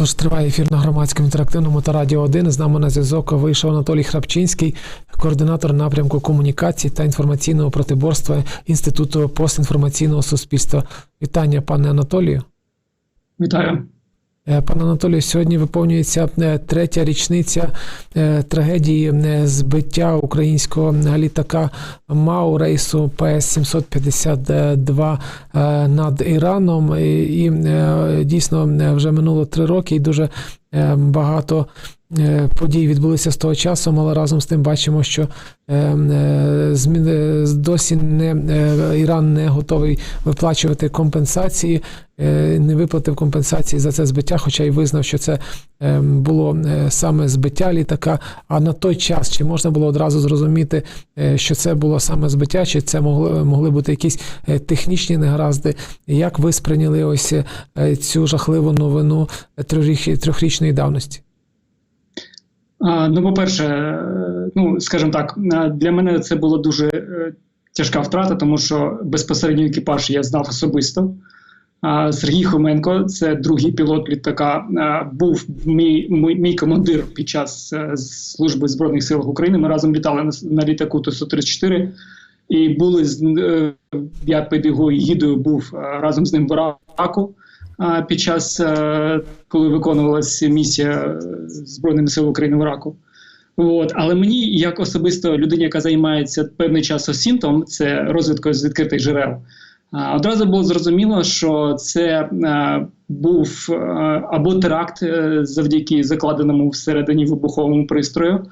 Тож триває ефір на громадському інтерактивному та радіо 1. З нами на зв'язок вийшов Анатолій Храпчинський, координатор напрямку комунікації та інформаційного протиборства Інституту постінформаційного суспільства. Вітання, пане Анатолію. Вітаю. Е, Пане Анатолію, сьогодні виповнюється е, третя річниця е, трагедії збиття українського літака МАУ рейсу ПС-752 е, над Іраном. І, дійсно вже минуло три роки, і дуже багато подій відбулися з того часу, але разом з тим бачимо, що е, е, е, досі не е, Іран не готовий виплачувати компенсації, е, не виплатив компенсації за це збиття, хоча й визнав, що це е, було е, саме збиття літака. А на той час чи можна було одразу зрозуміти, е, що це було саме збиття, чи це могли, могли бути якісь е, технічні негаразди? Як ви сприйняли ось е, цю жахливу новину трьохріч- трьохрічної давності? Ну, по-перше, е, ну скажімо так, е, для мене це була дуже е, тяжка втрата, тому що безпосередньо екіпаж я знав особисто. Сергій Хоменко, це другий пілот літака, був мій, мій, командир під час служби в Збройних сил України. Ми разом літали на, на літаку Ту-134 і були я під його гідою був разом з ним в Іраку під час, е, коли виконувалася місія е, Збройними силами України в Іраку. От. Але мені, як особисто людині, яка займається певний час осінтом, це розвідкою з відкритих джерел, одразу було зрозуміло, що це е, був або теракт завдяки закладеному всередині вибуховому пристрою,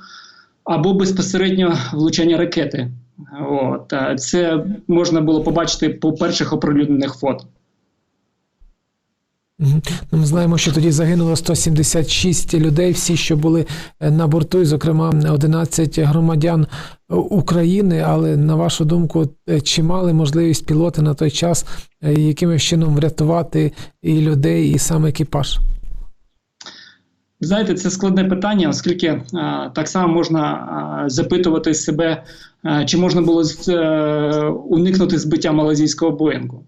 або безпосередньо влучання ракети. От. Це можна було побачити по перших оприлюднених фото. Ну, Ми знаємо, що тоді загинуло 176 людей, всі, що були е, на борту, і, зокрема 11 громадян е, України. Але на вашу думку, е, чи мали можливість пілоти на той час якимось чином врятувати і людей, і сам екіпаж? Знаєте, це складне питання, оскільки а, так само можна а, запитувати себе, а, чи можна було з- е, уникнути збиття малазійського Боїнгу.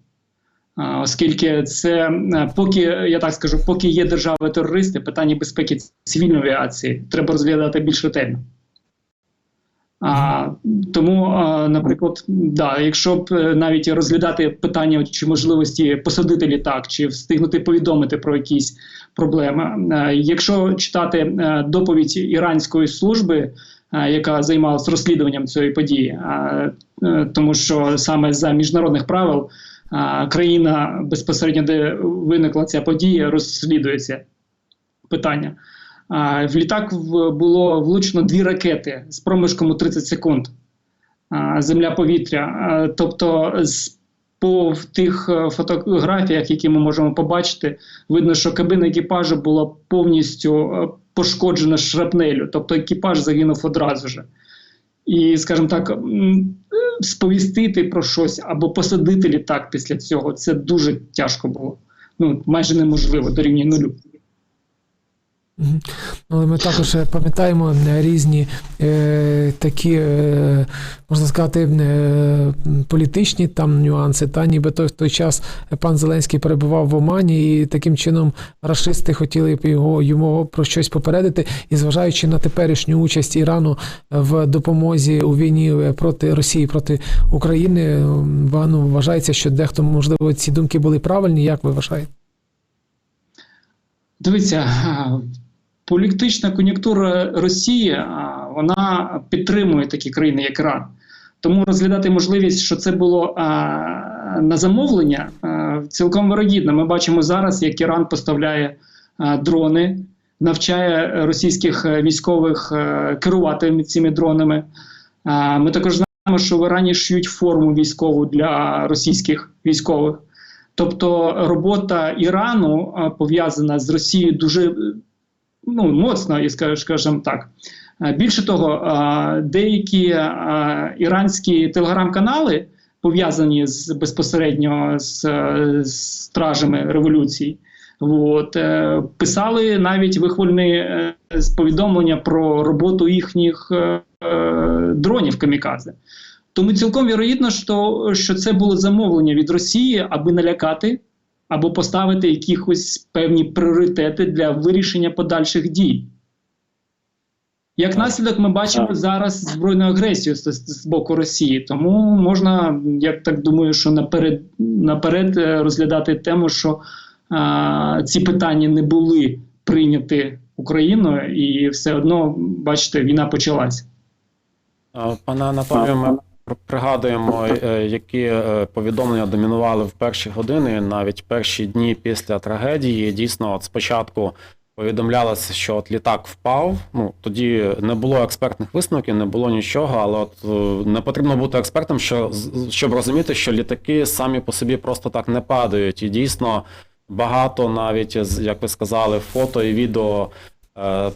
А, оскільки це поки я так скажу, поки є держави-терористи, питання безпеки цивільної авіації треба розглядати більш ретельно. А, тому, а, наприклад, да, якщо б е, навіть розглядати питання чи можливості посадити літак, чи встигнути повідомити про якісь проблеми, е, якщо читати е, доповідь іранської служби, е, яка займалася розслідуванням цієї події, е, е, тому що саме за міжнародних правил країна безпосередньо, де виникла ця подія, розслідується питання. А, В літак було влучено дві ракети з проміжком у 30 секунд. А, Земля-повітря. А, Тобто, по тих е, фотографіях, які ми можемо побачити, видно, що кабина екіпажу була повністю е, пошкоджена шрапнелю, тобто екіпаж загинув одразу ж. І, скажімо так, сповістити про щось або посадити літак після цього це дуже тяжко було. Ну, майже неможливо до рівня нулю. Мгм. Але ми також е, пам'ятаємо е, різні е, такі, е, можна сказати, е, політичні там нюанси. Та ніби той, в той час пан Зеленський перебував в Омані, і таким чином рашисти хотіли б його йому про щось попередити. І зважаючи на теперішню участь Ірану в допомозі у війні е, проти Росії проти України, е, ну, вважається, що дехто можливо ці думки були правильні. Як ви вважаєте? Дивіться, політична кон'юнктура Росії вона підтримує такі країни, як Іран. Тому розглядати можливість, що це було а, на замовлення, а, цілком вирогідно. Ми бачимо зараз, як Іран поставляє а, дрони, навчає російських е, військових е, керувати цими дронами. А, ми також знаємо, що в Ірані шиють форму військову для російських військових. Тобто робота Ірану а, пов'язана з Росією дуже ну, моцно, і скаж- скажімо так. Більше того, деякі іранські телеграм-канали, пов'язані з безпосередньо з, е, з стражами революції, от, е, писали навіть вихвальні е, повідомлення про роботу їхніх е, е, дронів камікадзе. Тому цілком вірогідно, що, що це було замовлення від Росії, аби налякати або поставити якихось певні пріоритети для вирішення подальших дій. Як наслідок, ми бачимо зараз збройну агресію з, з боку Росії. Тому можна, я так думаю, що наперед, наперед е, розглядати тему, що а, ці питання не були прийняті Україною, і все одно, бачите, війна почалася. Е, Пане Анатолію, ми пригадуємо, е, які е, повідомлення домінували в перші години, навіть перші дні після трагедії. Дійсно, от спочатку повідомлялося, що от літак впав. Ну тоді не було експертних висновків, не було нічого, але от е, не потрібно бути експертом, що щоб розуміти, що літаки самі по собі просто так не падають. І дійсно багато навіть як ви сказали, фото і відео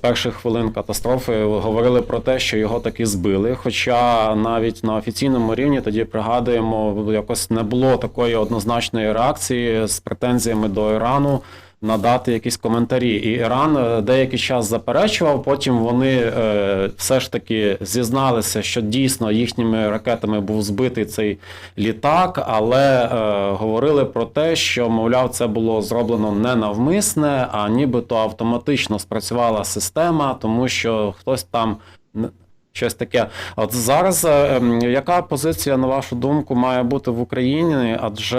перших хвилин катастрофи говорили про те, що його таки збили. Хоча навіть на офіційному рівні тоді пригадуємо, якось не було такої однозначної реакції з претензіями до Ірану. Надати якісь коментарі, і Іран е, деякий час заперечував. Потім вони е, все ж таки зізналися, що дійсно їхніми ракетами був збитий цей літак, але е, говорили про те, що мовляв, це було зроблено не навмисне, а нібито автоматично спрацювала система, тому що хтось там щось таке. От зараз е, ем, яка позиція, на вашу думку, має бути в Україні? Адже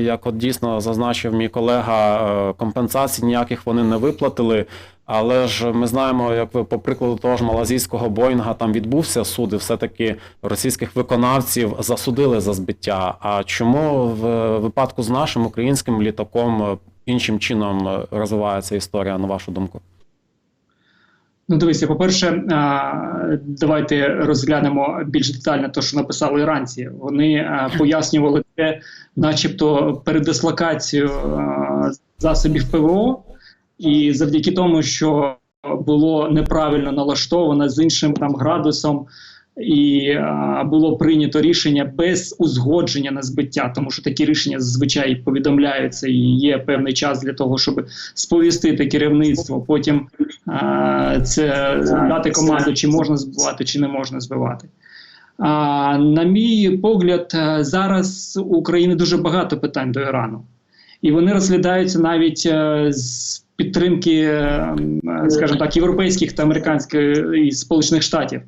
як от дійсно зазначив мій колега, е, компенсацій ніяких вони не виплатили. Але ж ми знаємо, як ви по прикладу того ж малазійського Боїнга там відбувся суд, і все-таки російських виконавців засудили за збиття. А чому в випадку з нашим українським літаком е, іншим чином е, розвивається історія, на вашу думку? Ну, дивися, по-перше, давайте розглянемо більш детально те, що написали іранці. Вони пояснювали це, начебто, передислокацію засобів ПВО, і завдяки тому, що було неправильно налаштовано з іншим там градусом, і а, було прийнято рішення без узгодження на збиття, тому що такі рішення зазвичай повідомляються і є певний час для того, щоб сповістити керівництво. Потім а, це дати команду, чи можна збивати, чи не можна збивати. А, на мій погляд, зараз у України дуже багато питань до Ірану, і вони розглядаються навіть е, з підтримки, е, скажімо так, європейських та американських і Сполучених Штатів.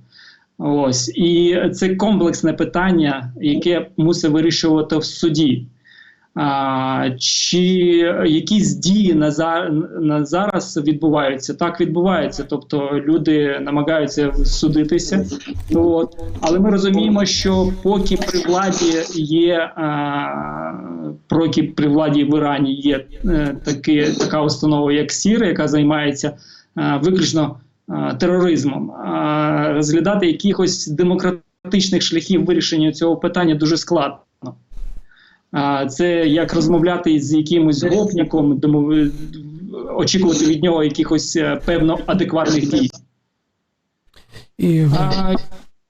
Ось і це комплексне питання, яке мусить вирішувати в суді. А, чи якісь дії на, на зараз відбуваються? Так відбуваються. Тобто люди намагаються судитися. От. Але ми розуміємо, що поки при владі є а, поки при владі в Ірані є е, таки, така установа, як СІР, яка займається а, виключно а, тероризмом, а розглядати якихось демократичних шляхів вирішення цього питання дуже складно. Це як розмовляти з якимось гопняком, очікувати від нього якихось е, певно адекватних дій. І А,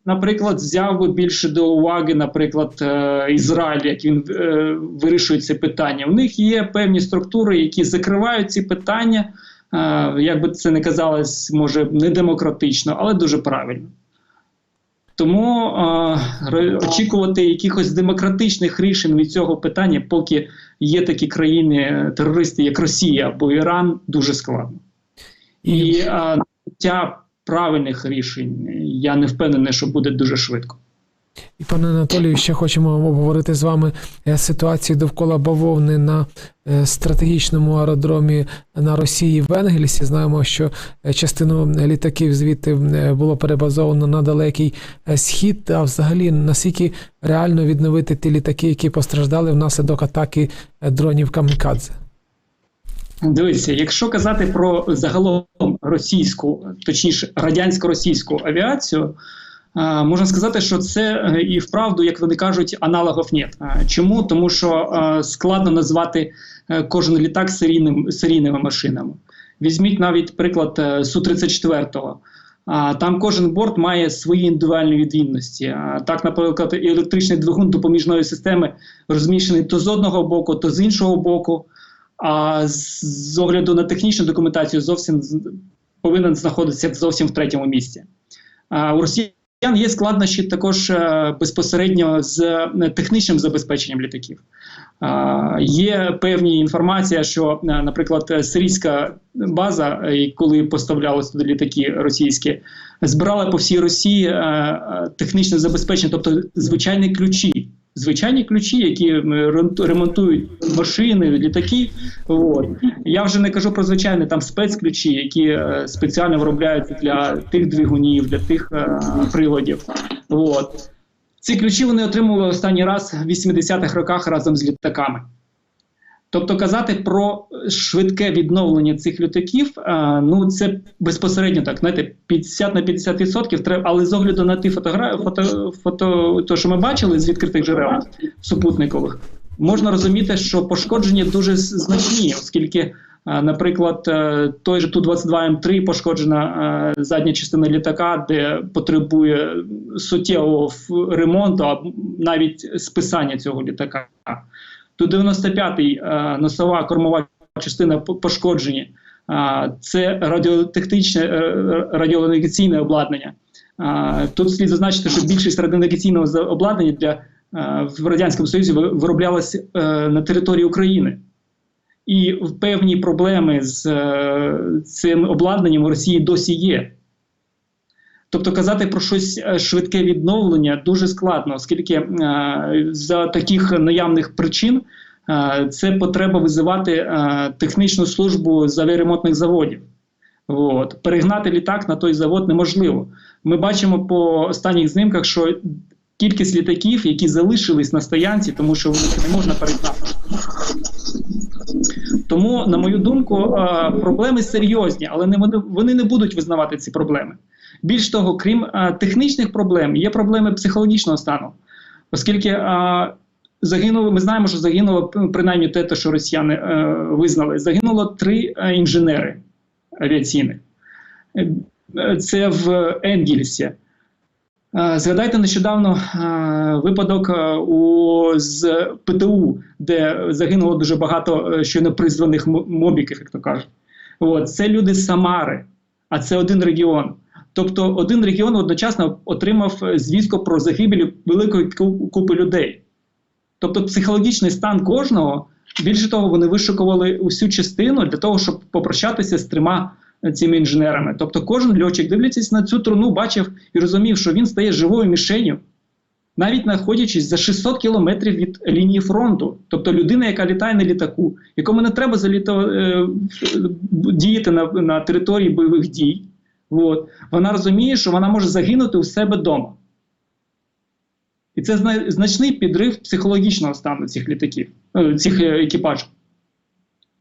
наприклад, взяв би більше до уваги, наприклад, е, Ізраїль, як він е, вирішує це питання. У них є певні структури, які закривають ці питання. Е, Як би це не казалось, може не демократично, але дуже правильно. Тому е, очікувати якихось демократичних рішень від цього питання, поки є такі країни-терористи, як Росія або Іран, дуже складно. І е, правильних рішень я не впевнений, що буде дуже швидко. І пане Анатолію, ще хочемо обговорити з вами е, ситуацію довкола бавовни на е, стратегічному аеродромі на Росії в Енгельсі. Знаємо, що е, частину літаків звідти було перебазовано на далекий схід. А взагалі наскільки реально відновити ті літаки, які постраждали внаслідок атаки дронів Камікадзе? Дивіться, якщо казати про загалом російську, точніше радянсько-російську авіацію, можна сказати, що це е, і вправду, як вони кажуть, аналогів нет. Е, Чому? Тому що складно назвати е, кожен літак серійним, серійними машинами. Візьміть навіть приклад е, Су-34. А, Там кожен борт має свої індивідуальні відмінності. Так, наприклад, електричний двигун допоміжної системи розміщений то з одного боку, то з іншого боку. А з, огляду на технічну документацію зовсім повинен знаходитися зовсім в третьому місці. У Росії є складнощі також е, безпосередньо з е, технічним забезпеченням літаків. Є певні інформація, що, е, наприклад, е, сирійська база, е, коли поставлялися туди літаки російські, збирала по всій Росії е, е, технічне забезпечення, тобто звичайні ключі. Звичайні ключі, які ремонтують машини, літаки. От. Я вже не кажу про звичайні там спецключі, які е, спеціально виробляються для тих двигунів, для тих е, приладів. От. Ці ключі вони отримували останній раз в 80-х роках разом з літаками. Тобто казати про швидке відновлення цих літаків, е, ну це безпосередньо так, знаєте, 50 на 50 треба, але з огляду на ті фотогра... фото, фото, то, що ми бачили з відкритих джерел супутникових, можна розуміти, що пошкодження дуже значні, оскільки, е, наприклад, е, той же Ту-22М3 пошкоджена задня частина літака, де потребує суттєвого ремонту, а навіть списання цього літака. Ту-95 е, носова кормова частина пошкоджені. Це радіотехнічне е, радіонавігаційне обладнання. Тут слід зазначити, що більшість радіонавігаційного обладнання для е, в радянському союзі ви- вироблялося е, на території України. І певні проблеми з е, цим обладнанням у Росії досі є. Тобто казати про щось е, швидке відновлення дуже складно, оскільки е, за таких наявних причин е, це потреба визивати технічну службу з авіаремонтних заводів. От. Перегнати літак на той завод неможливо. Ми бачимо по останніх знімках, що кількість літаків, які залишились на стоянці, тому що їх не можна перегнати. Тому, на мою думку, проблеми серйозні, але вони не будуть визнавати ці проблеми. Більш того, крім е, технічних проблем, є проблеми психологічного стану, оскільки е, загинуло, ми знаємо, що загинуло принаймні те, те, що росіяни е, визнали, загинуло три інженери авіаційних. Це в Енгельсі. Е, Згадайте нещодавно випадок у з ПТУ, де загинуло дуже багато щойно призваних мобіків, як то кажуть. От, це люди з Самари, а це один регіон. Тобто один регіон одночасно отримав е, звістку про загибель великої купи людей. Тобто психологічний стан кожного, більше того, вони вишукували усю частину для того, щоб попрощатися з трьома е, цими інженерами. Тобто кожен льотчик, дивлячись на цю труну, бачив і розумів, що він стає живою мішенью, навіть знаходячись за 600 кілометрів від лінії фронту. Тобто людина, яка літає на літаку, якому не треба заліто, е, діяти на, на території бойових дій. От. Вона розуміє, що вона може загинути у себе вдома. І це значний підрив психологічного стану цих літаків, е, цих е, екіпажів.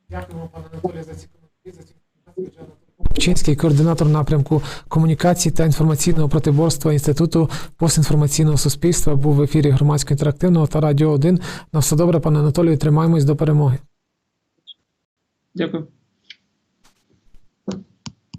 Дякуємо, пане Анатолію, за ці коментарі, за ці коментарі. Купчинський координатор напрямку комунікації та інформаційного протиборства Інституту постінформаційного суспільства був в ефірі громадського інтерактивного та радіо 1. На все добре, пане Анатолію, тримаємось до перемоги. Дякую.